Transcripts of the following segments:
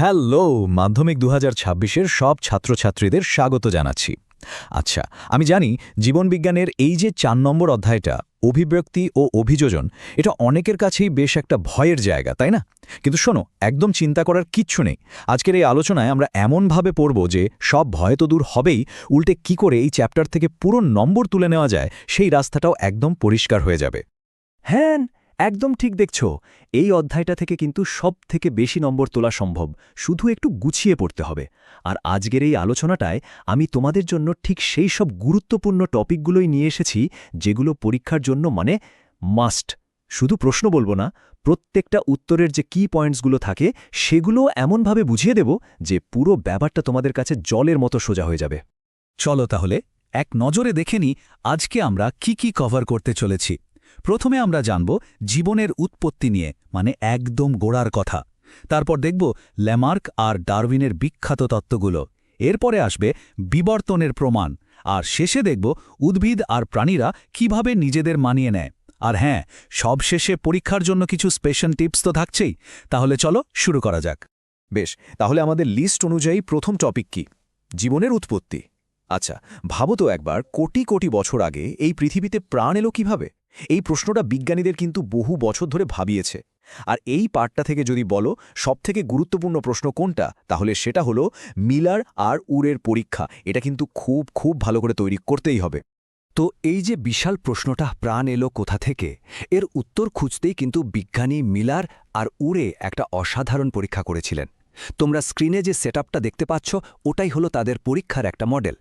Hello, মাধ্যমিক দু হাজার সব ছাত্রছাত্রীদের স্বাগত জানাচ্ছি। আচ্ছা আমি জানি জীবনবিজ্ঞানের এই যে চার নম্বর অধ্যায়টা, অভিব্যক্তি ও অভিযোজন, এটা অনেকের কাছেই বেশ একটা ভয়ের জায়গা, তাই না? কিন্তু শোনো, একদম চিন্তা করার কিচ্ছু নেই। আজকের এই আলোচনায় আমরা এমনভাবে পড়ব যে সব ভয় তো দূর হবেই, উল্টে কি করে এই চ্যাপ্টার থেকে পুরো নম্বর তুলে নেওয়া যায়, সেই রাস্তাটাও একদম পরিষ্কার হয়ে যাবে। হ্যাঁ একদম ঠিক দেখছ, এই অধ্যায়টা থেকে কিন্তু সব থেকে বেশি নম্বর তোলা সম্ভব, শুধু একটু গুছিয়ে পড়তে হবে। আর আজকের এই আলোচনাটায় আমি তোমাদের জন্য ঠিক সেই সব গুরুত্বপূর্ণ টপিকগুলোই নিয়ে এসেছি, যেগুলো পরীক্ষার জন্য মানে মাস্ট। শুধু প্রশ্ন বলব না, প্রত্যেকটা উত্তরের যে কি পয়েন্টসগুলো থাকে, সেগুলো এমনভাবে বুঝিয়ে দেব যে পুরো ব্যাপারটা তোমাদের কাছে জলের মতো সোজা হয়ে যাবে। চলো তাহলে, এক নজরে দেখে আজকে আমরা কি কি কভার করতে চলেছি। প্রথমে আমরা জানব জীবনের উৎপত্তি নিয়ে মানে একদম গোড়ার কথা। তারপর দেখব ল্যামার্ক আর ডারউইনের বিখ্যাত তত্ত্বগুলো। এরপরে আসবে বিবর্তনের প্রমাণ। আর শেষে দেখব উদ্ভিদ আর প্রাণীরা কীভাবে নিজেদের মানিয়ে নেয়। আর হ্যাঁ সবশেষে পরীক্ষার জন্য কিছু স্পেশাল টিপস তো থাকছেই। তাহলে চলো শুরু করা যাক। বেশ, তাহলে আমাদের লিস্ট অনুযায়ী প্রথম টপিক কি? জীবনের উৎপত্তি। আচ্ছা ভাবো তো একবার, কোটি কোটি বছর আগে এই পৃথিবীতে প্রাণ এলো কীভাবে? এই প্রশ্নটা বিজ্ঞানীদের কিন্তু বহু বছর ধরে ভাবিয়েছে। আর এই পার্টটা থেকে যদি বলো, সবথেকে গুরুত্বপূর্ণ প্রশ্ন কোনটা? তাহলে সেটা হলো মিলার আর উরের পরীক্ষা। এটা কিন্তু খুব খুব ভালো করে তৈরি করতেই হবে। তো এই যে বিশাল প্রশ্নটা প্রাণ এলো কোথা থেকে? এর উত্তর খুঁজতেই কিন্তু বিজ্ঞানী মিলার আর উড়ে একটা অসাধারণ পরীক্ষা করেছিলেন। তোমরা স্ক্রিনে যে সেটআপটা দেখতে পাচ্ছ, ওটাই হলো তাদের পরীক্ষার একটা মডেল।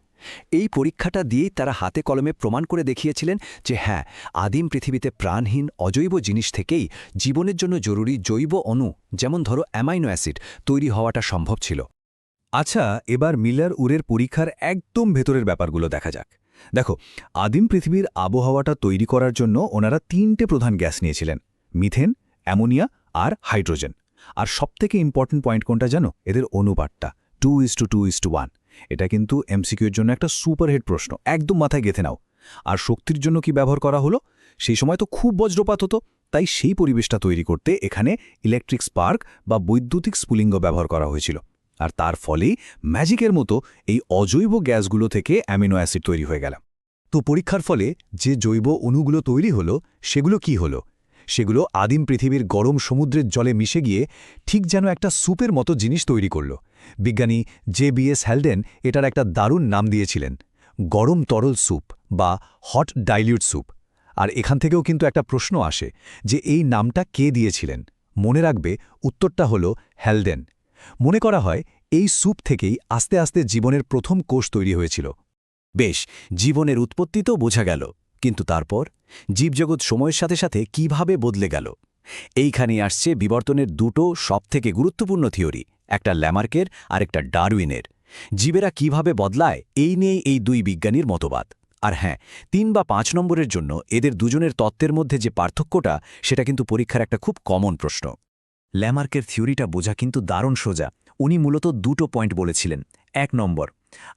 এই পরীক্ষাটা দিয়েই তারা হাতে কলমে প্রমাণ করে দেখিয়েছিলেন যে হ্যাঁ আদিম পৃথিবীতে প্রাণহীন অজৈব জিনিস থেকেই জীবনের জন্য জরুরি জৈব অণু, যেমন ধরো অ্যামাইনো অ্যাসিড, তৈরি হওয়াটা সম্ভব ছিল। আচ্ছা এবার মিলার উরের পরীক্ষার একদম ভেতরের ব্যাপারগুলো দেখা যাক। দেখো, আদিম পৃথিবীর আবহাওয়াটা তৈরি করার জন্য ওনারা তিনটে প্রধান গ্যাস নিয়েছিলেন, মিথেন, অ্যামোনিয়া আর হাইড্রোজেন। আর সবথেকে ইম্পর্টেন্ট পয়েন্ট কোনটা জানো? এদের অনুপাতটা two is to two is to one এটা কিন্তু এমসিকিউর জন্য একটা সুপারহেড প্রশ্ন, একদম মাথায় গেঁথে নাও। আর শক্তির জন্য কি ব্যবহার করা হলো? সেই সময় তো খুব বজ্রপাত হতো, তাই সেই পরিবেশটা তৈরি করতে এখানে ইলেকট্রিক স্পার্ক বা বৈদ্যুতিক স্ফুলিঙ্গ ব্যবহার করা হয়েছিল। আর তার ফলেই ম্যাজিকের মতো এই অজৈব গ্যাসগুলো থেকে অ্যামিনো অ্যাসিড তৈরি হয়ে গেল তো পরীক্ষার ফলে যে জৈব অণুগুলো তৈরি হলো, সেগুলো কি হলো? সেগুলো আদিম পৃথিবীর গরম সমুদ্রের জলে মিশে গিয়ে ঠিক যেন একটা স্যুপের মতো জিনিস তৈরি করল। বিজ্ঞানী জে বি এস হ্যালডেন এটার একটা দারুণ নাম দিয়েছিলেন, গরম তরল স্যুপ বা হট ডাইলিউট স্যুপ। আর এখান থেকেও কিন্তু একটা প্রশ্ন আসে যে এই নামটা কে দিয়েছিলেন? মনে রাখবে, উত্তরটা হল হ্যালডেন মনে করা হয়, এই স্যুপ থেকেই আস্তে আস্তে জীবনের প্রথম কোষ তৈরি হয়েছিল। বেশ, জীবনের উৎপত্তি তো বোঝা গেল, কিন্তু তারপর? জীবজগৎ সময়ের সাথে সাথে কীভাবে বদলে গেল? এইখানে আসছে বিবর্তনের দুটো সবথেকে গুরুত্বপূর্ণ থিওরি। একটা ল্যামার্কের আর একটা ডারউইনের। জীবেরা কীভাবে বদলায়, এই নিয়েই এই দুই বিজ্ঞানীর মতবাদ। আর হ্যাঁ তিন বা পাঁচ নম্বরের জন্য এদের দুজনের তত্ত্বের মধ্যে যে পার্থক্যটা, সেটা কিন্তু পরীক্ষার একটা খুব কমন প্রশ্ন। ল্যামার্কের থিওরিটা বোঝা কিন্তু দারুণ সোজা। উনি মূলত দুটো পয়েন্ট বলেছিলেন। এক নম্বর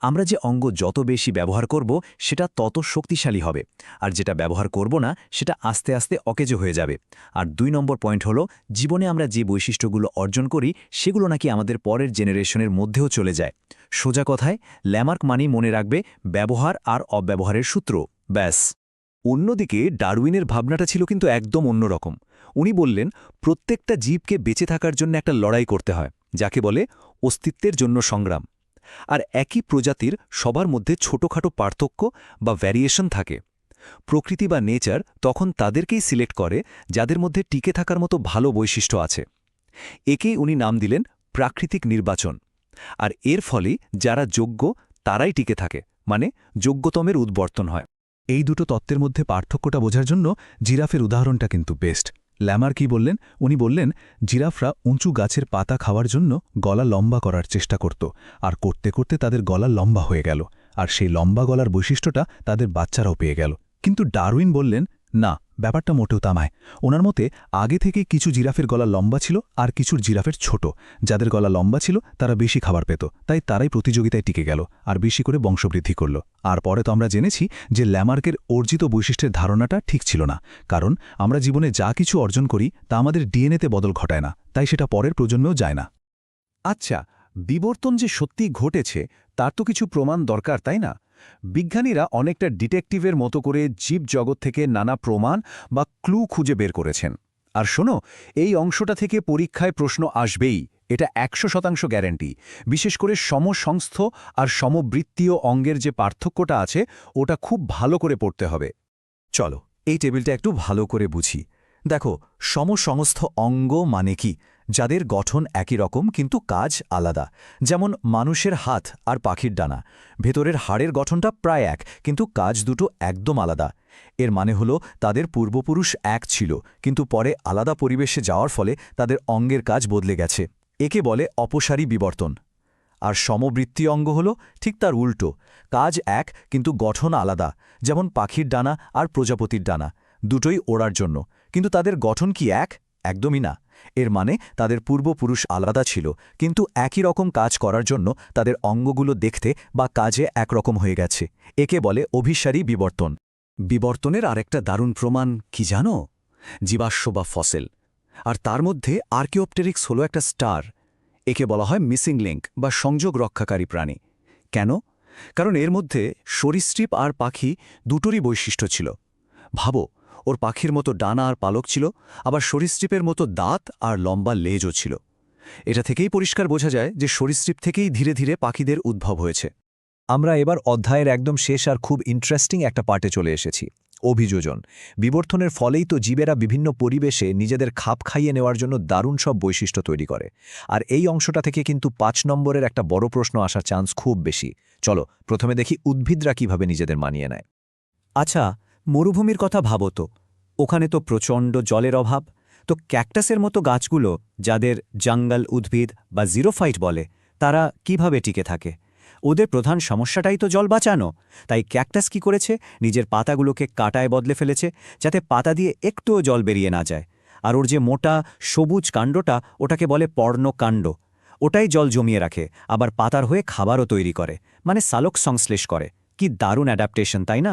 আমরা যে অঙ্গ যত বেশি ব্যবহার করব, সেটা তত শক্তিশালী হবে। আর যেটা ব্যবহার করব না, সেটা আস্তে আস্তে অকেজো হয়ে যাবে। আর দুই নম্বর পয়েন্ট হলো, জীবনে আমরা যে বৈশিষ্ট্যগুলো অর্জন করি, সেগুলো নাকি আমাদের পরের জেনারেশনের মধ্যেও চলে যায়। সোজা কথায়, ল্যামার্ক মানি মনে রাখবে ব্যবহার আর অব্যবহারের সূত্র। ব্যাস। অন্যদিকে, ডারউইনের ভাবনাটা ছিল কিন্তু একদম অন্যরকম উনি বললেন, প্রত্যেকটা জীবকে বেঁচে থাকার জন্য একটা লড়াই করতে হয়, যাকে বলে অস্তিত্বের জন্য সংগ্রাম। আর একই প্রজাতির সবার মধ্যে ছোটখাটো পার্থক্য বা ভ্যারিয়েশন থাকে। প্রকৃতি বা নেচার তখন তাদেরকেই সিলেক্ট করে, যাদের মধ্যে টিকে থাকার মতো ভালো বৈশিষ্ট্য আছে। একেই উনি নাম দিলেন প্রাকৃতিক নির্বাচন। আর এর ফলেই যারা যোগ্য, তারাই টিকে থাকে মানে যোগ্যতমের উদ্বর্তন হয়। এই দুটো তত্ত্বের মধ্যে পার্থক্যটা বোঝার জন্য জিরাফের উদাহরণটা কিন্তু বেস্ট ল্যামার কি বললেন? উনি বললেন, জিরাফরা উঁচু গাছের পাতা খাওয়ার জন্য গলা লম্বা করার চেষ্টা করত, আর করতে করতে তাদের গলা লম্বা হয়ে গেল, আর সেই লম্বা গলার বৈশিষ্ট্যটা তাদের বাচ্চারাও পেয়ে গেল। কিন্তু ডারউইন বললেন না, ব্যাপারটা মোটেও তামায় ওনার মতে, আগে থেকে কিছু জিরাফের গলা লম্বা ছিল আর কিছুর জিরাফের ছোট। যাদের গলা লম্বা ছিল, তারা বেশি খাবার পেত। তাই তারাই প্রতিযোগিতায় টিকে গেল আর বেশি করে বংশবৃদ্ধি করল। আর পরে তো আমরা জেনেছি যে ল্যামার্কের অর্জিত বৈশিষ্ট্যের ধারণাটা ঠিক ছিল না। কারণ, আমরা জীবনে যা কিছু অর্জন করি, তা আমাদের ডিএনএতে বদল ঘটায় না। তাই সেটা পরের প্রজন্মেও যায় না। আচ্ছা বিবর্তন যে সত্যি ঘটেছে, তার তো কিছু প্রমাণ দরকার, তাই না? বিজ্ঞানীরা অনেকটা ডিটেকটিভের মতো করে জীব জগৎ থেকে নানা প্রমাণ বা ক্লু খুঁজে বের করেছেন। আর শোনো, এই অংশটা থেকে পরীক্ষায় প্রশ্ন আসবেই, এটা একশো শতাংশ গ্যারেন্টি। বিশেষ করে সমসংস্থ আর সমবৃত্তীয় অঙ্গের যে পার্থক্যটা আছে, ওটা খুব ভালো করে পড়তে হবে। চলো, এই টেবিলটা একটু ভালো করে বুঝি। দেখো, সমসংস্থ অঙ্গ মানে কি? যাদের গঠন একই রকম কিন্তু কাজ আলাদা। যেমন মানুষের হাত আর পাখির ডানা। ভেতরের হাড়ের গঠনটা প্রায় এক, কিন্তু কাজ দুটো একদম আলাদা। এর মানে হলো তাদের পূর্বপুরুষ এক ছিল, কিন্তু পরে আলাদা পরিবেশে যাওয়ার ফলে তাদের অঙ্গের কাজ বদলে গেছে। একে বলে অপসারী বিবর্তন। আর সমবৃত্তি অঙ্গ হল ঠিক তার উল্টো। কাজ এক, কিন্তু গঠন আলাদা। যেমন পাখির ডানা আর প্রজাপতির ডানা। দুটোই ওড়ার জন্য। কিন্তু তাদের গঠন কি এক? একদমই না। এর মানে তাদের পূর্বপুরুষ আলাদা ছিল, কিন্তু একই রকম কাজ করার জন্য তাদের অঙ্গগুলো দেখতে বা কাজে একরকম হয়ে গেছে। একে বলে অভিসারী বিবর্তন। বিবর্তনের আরেকটা দারুণ প্রমাণ কি জানো? জীবাশ্ম বা ফসেল। আর তার মধ্যে আর্কিওপটেরিক্স হলো একটা স্টার। একে বলা হয় মিসিং লিঙ্ক বা সংযোগ রক্ষাকারী প্রাণী। কেন? কারণ এর মধ্যে সরীসৃপ আর পাখি দুটোরই বৈশিষ্ট্য ছিল। ভাবো ওর পাখির মতো ডানা আর পালক ছিল, আবার সরীসৃপের মতো দাঁত আর লম্বা লেজও ছিল। এটা থেকেই পরিষ্কার বোঝা যায় যে সরীসৃপ থেকেই ধীরে ধীরে পাখিদের উদ্ভব হয়েছে। আমরা এবার অধ্যায়ের একদম শেষ আর খুব ইন্টারেস্টিং একটা পার্টে চলে এসেছি, অভিযোজন। বিবর্তনের ফলেই তো জীবেরা বিভিন্ন পরিবেশে নিজেদের খাপ খাইয়ে নেওয়ার জন্য দারুণ সব বৈশিষ্ট্য তৈরি করে। আর এই অংশটা থেকে কিন্তু পাঁচ নম্বরের একটা বড় প্রশ্ন আসার চান্স খুব বেশি। চলো, প্রথমে দেখি উদ্ভিদরা কীভাবে নিজেদের মানিয়ে নেয়। আচ্ছা মরুভূমির কথা ভাবো তো। ওখানে তো প্রচণ্ড জলের অভাব। তো ক্যাকটাসের মতো গাছগুলো, যাদের জঙ্গল উদ্ভিদ বা জিরোফাইট বলে, তারা কীভাবে টিকে থাকে? ওদের প্রধান সমস্যাটাই তো জল বাঁচানো। তাই ক্যাকটাস কি করেছে? নিজের পাতাগুলোকে কাটায় বদলে ফেলেছে, যাতে পাতা দিয়ে একটুও জল বেরিয়ে না যায়। আর ওর যে মোটা, সবুজ কাণ্ডটা, ওটাকে বলে পর্ণকাণ্ড। ওটাই জল জমিয়ে রাখে, আবার পাতার হয়ে খাবারও তৈরি করে। মানে সালোক সংশ্লেষ করে। কি দারুণ অ্যাডাপ্টেশন তাই না?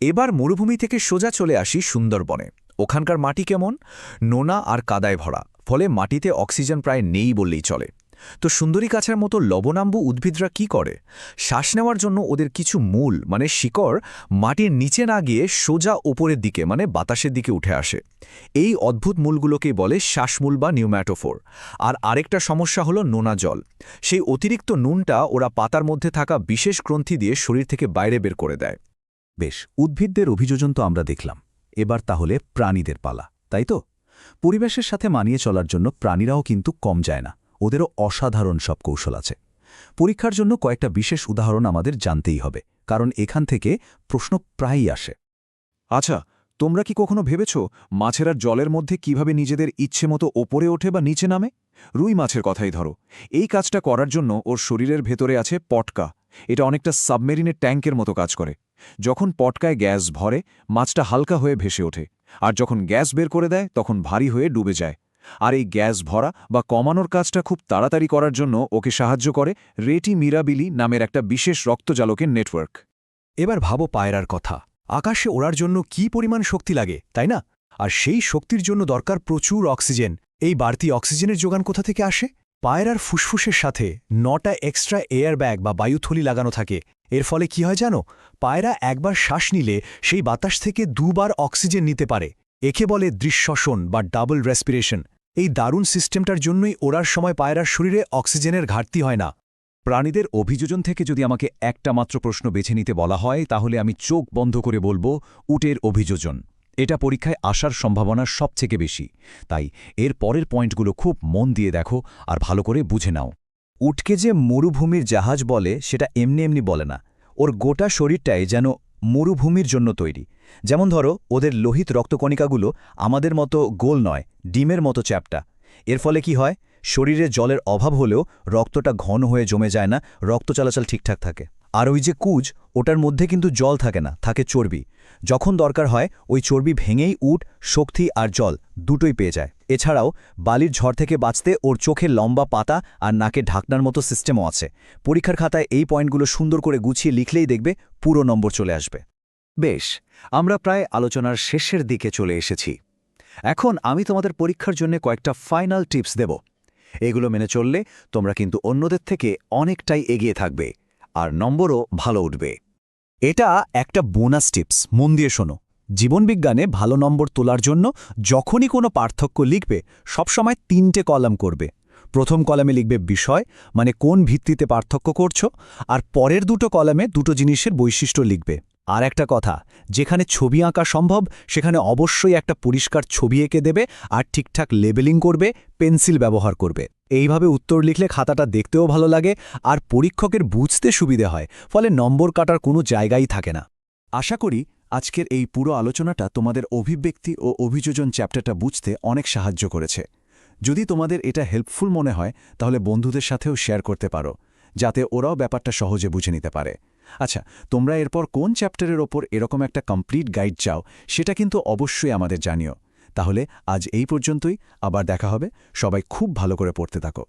এবার মরুভূমি থেকে সোজা চলে আসি সুন্দরবনে। ওখানকার মাটি কেমন? নোনা আর কাদায় ভরা, ফলে মাটিতে অক্সিজেন প্রায় নেই বললেই চলে। তো সুন্দরী কাছের মতো লবণাম্বু উদ্ভিদরা কি করে? শ্বাস নেওয়ার জন্য ওদের কিছু মূল মানে শিকড়, মাটির নিচে না গিয়ে সোজা ওপরের দিকে মানে বাতাসের দিকে উঠে আসে। এই অদ্ভুত মূলগুলোকেই বলে শ্বাসমূল বা নিউম্যাটোফোর। আর আরেকটা সমস্যা হলো নোনা জল। সেই অতিরিক্ত নুনটা ওরা পাতার মধ্যে থাকা বিশেষ গ্রন্থি দিয়ে শরীর থেকে বাইরে বের করে দেয়। বেশ, উদ্ভিদদের অভিযোজন তো আমরা দেখলাম। এবার তাহলে প্রাণীদের পালা, তাই তো? পরিবেশের সাথে মানিয়ে চলার জন্য প্রাণীরাও কিন্তু কম যায় না, ওদেরও অসাধারণ সব কৌশল আছে। পরীক্ষার জন্য কয়েকটা বিশেষ উদাহরণ আমাদের জানতেই হবে, কারণ এখান থেকে প্রশ্ন প্রায়ই আসে। আচ্ছা তোমরা কি কখনো ভেবেছ মাছেরা জলের মধ্যে কীভাবে নিজেদের ইচ্ছে মতো ওপরে ওঠে বা নিচে নামে? রুই মাছের কথাই ধরো। এই কাজটা করার জন্য ওর শরীরের ভেতরে আছে পটকা। এটা অনেকটা সাবমেরিনের ট্যাঙ্কের মতো কাজ করে। যখন পটকায় গ্যাস ভরে, মাছটা হালকা হয়ে ভেসে ওঠে। আর যখন গ্যাস বের করে দেয়, তখন ভারী হয়ে ডুবে যায়। আর এই গ্যাস ভরা বা কমানোর কাজটা খুব তাড়াতাড়ি করার জন্য ওকে সাহায্য করে রেটি মিরাবিলি নামের একটা বিশেষ রক্তজালকের নেটওয়ার্ক। এবার ভাবো পায়রার কথা। আকাশে ওড়ার জন্য কি পরিমাণ শক্তি লাগে, তাই না? আর সেই শক্তির জন্য দরকার প্রচুর অক্সিজেন। এই বাড়তি অক্সিজেনের যোগান কোথা থেকে আসে? পায়রার ফুসফুসের সাথে নটা এক্সট্রা এয়ার ব্যাগ বা বায়ুথলি লাগানো থাকে। এর ফলে কি হয় জানো? পায়রা একবার শ্বাস নিলে সেই বাতাস থেকে দুবার অক্সিজেন নিতে পারে। একে বলে দৃশ্যশন বা ডাবল রেসপিরেশন। এই দারুণ সিস্টেমটার জন্যই ওড়ার সময় পায়রার শরীরে অক্সিজেনের ঘাটতি হয় না। প্রাণীদের অভিযোজন থেকে যদি আমাকে একটা মাত্র প্রশ্ন বেছে নিতে বলা হয়, তাহলে আমি চোখ বন্ধ করে বলব, উটের অভিযোজন। এটা পরীক্ষায় আসার সম্ভাবনা সবথেকে বেশি। তাই এর পরের পয়েন্টগুলো খুব মন দিয়ে দেখো আর ভালো করে বুঝে নাও। উটকে যে মরুভূমির জাহাজ বলে, সেটা এমনি এমনি বলে না। ওর গোটা শরীরটাই যেন মরুভূমির জন্য তৈরি। যেমন ধরো, ওদের লোহিত রক্তকণিকাগুলো আমাদের মতো গোল নয়, ডিমের মতো চ্যাপটা। এর ফলে কি হয়? শরীরে জলের অভাব হলেও রক্তটা ঘন হয়ে জমে যায় না, রক্ত চলাচল ঠিকঠাক থাকে। আর ওই যে কুজ, ওটার মধ্যে কিন্তু জল থাকে না, থাকে চর্বি। যখন দরকার হয়, ওই চর্বি ভেঙেই উট, শক্তি আর জল দুটোই পেয়ে যায়। এছাড়াও, বালির ঝড় থেকে বাঁচতে ওর চোখে লম্বা পাতা আর নাকে ঢাকনার মতো সিস্টেমও আছে। পরীক্ষার খাতায় এই পয়েন্টগুলো সুন্দর করে গুছিয়ে লিখলেই দেখবে পুরো নম্বর চলে আসবে। বেশ, আমরা প্রায় আলোচনার শেষের দিকে চলে এসেছি। এখন আমি তোমাদের পরীক্ষার জন্য কয়েকটা ফাইনাল টিপস দেব। এগুলো মেনে চললে তোমরা কিন্তু অন্যদের থেকে অনেকটাই এগিয়ে থাকবে। আর নম্বরও ভালো উঠবে। এটা একটা বোনাস টিপস। মন দিয়ে শোনো। জীবনবিজ্ঞানে ভালো নম্বর তোলার জন্য যখনই কোনো পার্থক্য লিখবে, সবসময় তিনটে কলাম করবে। প্রথম কলামে লিখবে বিষয় মানে কোন ভিত্তিতে পার্থক্য করছ, আর পরের দুটো কলামে দুটো জিনিসের বৈশিষ্ট্য লিখবে। আর একটা কথা, যেখানে ছবি আঁকা সম্ভব, সেখানে অবশ্যই একটা পরিষ্কার ছবি এঁকে দেবে, আর ঠিকঠাক লেবেলিং করবে, পেন্সিল ব্যবহার করবে। এইভাবে উত্তর লিখলে খাতাটা দেখতেও ভালো লাগে আর পরীক্ষকের বুঝতে সুবিধে হয়, ফলে নম্বর কাটার কোনো জায়গাই থাকে না। আশা করি আজকের এই পুরো আলোচনাটা তোমাদের অভিব্যক্তি ও অভিযোজন চ্যাপ্টারটা বুঝতে অনেক সাহায্য করেছে। যদি তোমাদের এটা হেল্পফুল মনে হয়, তাহলে বন্ধুদের সাথেও শেয়ার করতে পারো, যাতে ওরাও ব্যাপারটা সহজে বুঝে নিতে পারে। আচ্ছা তোমরা এরপর কোন চ্যাপ্টারের ওপর এরকম একটা কমপ্লিট গাইড চাও, সেটা কিন্তু অবশ্যই আমাদের জানিও। তাহলে আজ এই পর্যন্তই আবার দেখা হবে। সবাই খুব ভালো করে পড়তে থাকো।